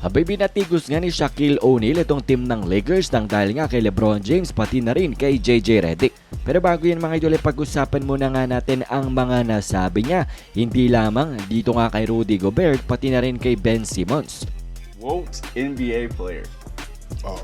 Abay binatigos nga ni Shaquille O'Neal itong team ng Lakers nang dahil nga kay LeBron James pati na rin kay JJ Redick. Pero bago yan mga idol, pag-usapan muna nga natin ang mga nasabi niya. Hindi lamang dito nga kay Rudy Gobert pati na rin kay Ben Simmons. Won't NBA player. Uh,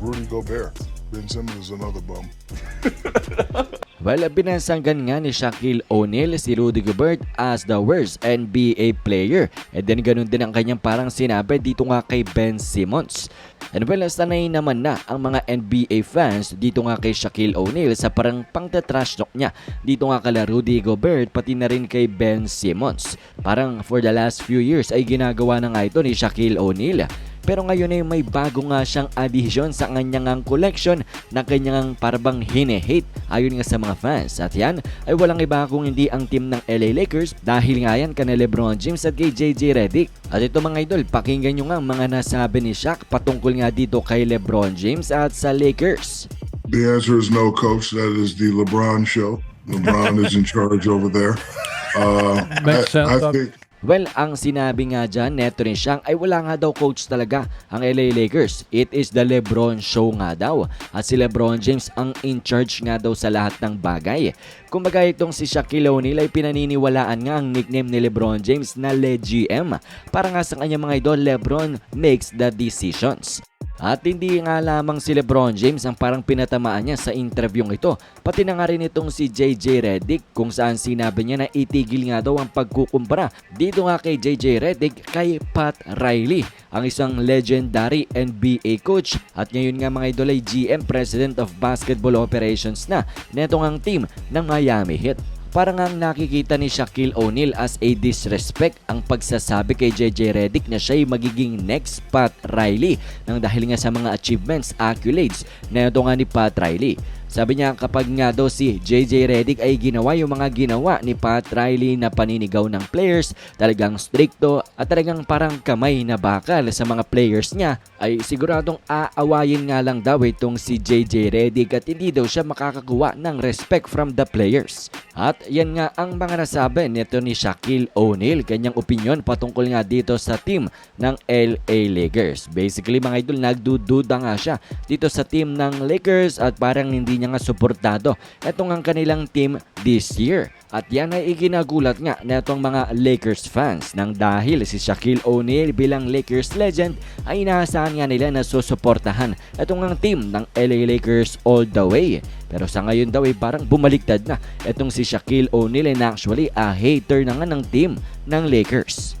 Rudy Gobert. Ben Simmons is another bum. Well, binasanggan nga ni Shaquille O'Neal si Rudy Gobert as the worst NBA player. And then ganun din ang kanyang parang sinabi dito nga kay Ben Simmons. And well, sanay naman na ang mga NBA fans dito nga kay Shaquille O'Neal sa parang pangtatrash talk niya. Dito nga kala Rudy Gobert pati na rin kay Ben Simmons. Parang for the last few years ay ginagawa na nga ito ni Shaquille O'Neal. Pero ngayon ay may bago nga siyang addition sa kanyang ang collection na kanyang parabang hine-hate ayon nga sa mga fans. At yan ay walang iba kung hindi ang team ng LA Lakers dahil nga yan kana Lebron James at kay JJ Redick. At ito mga idol, pakinggan nyo nga ang mga nasabi ni Shaq patungkol nga dito kay Lebron James at sa Lakers. The answer is no, coach. That is the LeBron show. LeBron is in charge over there. Uh, Makes I, I sense. think Well, ang sinabi nga dyan, neto rin siyang ay wala nga daw coach talaga ang LA Lakers. It is the Lebron show nga daw. At si Lebron James ang in charge nga daw sa lahat ng bagay. Kumbaga itong si Shaquille O'Neal ay pinaniniwalaan nga ang nickname ni Lebron James na LeGM. Para nga sa kanya mga idol, Lebron makes the decisions. At hindi nga lamang si Lebron James ang parang pinatamaan niya sa interviewng ito. Pati na nga rin itong si JJ Redick kung saan sinabi niya na itigil nga daw ang pagkukumpara dito nga kay JJ Redick kay Pat Riley, ang isang legendary NBA coach at ngayon nga mga idol ay GM President of Basketball Operations na netong ang team ng Miami Heat. Parang ang nakikita ni Shaquille O'Neal as a disrespect ang pagsasabi kay JJ Redick na siya ay magiging next Pat Riley nang dahil nga sa mga achievements, accolades na ito nga ni Pat Riley. Sabi niya kapag nga daw si JJ Redick ay ginawa yung mga ginawa ni Pat Riley na paninigaw ng players, talagang stricto at talagang parang kamay na bakal sa mga players niya, ay siguradong aawayin nga lang daw itong si JJ Redick at hindi daw siya makakakuha ng respect from the players. At yan nga ang mga nasabi nito ni Shaquille O'Neal, kanyang opinion patungkol nga dito sa team ng LA Lakers. Basically mga idol, nagdududa nga siya dito sa team ng Lakers at parang hindi niya nga suportado itong ang kanilang team this year. At yan ay ikinagulat nga na mga Lakers fans nang dahil si Shaquille O'Neal bilang Lakers legend ay inaasahan nga nila na susuportahan itong ang team ng LA Lakers all the way. Pero sa ngayon daw ay parang bumaliktad na itong si Shaquille O'Neal and actually a hater na nga ng team ng Lakers.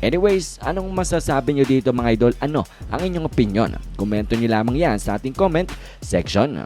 Anyways, anong masasabi nyo dito mga idol? Ano ang inyong opinion? Komento nyo lamang yan sa ating comment section.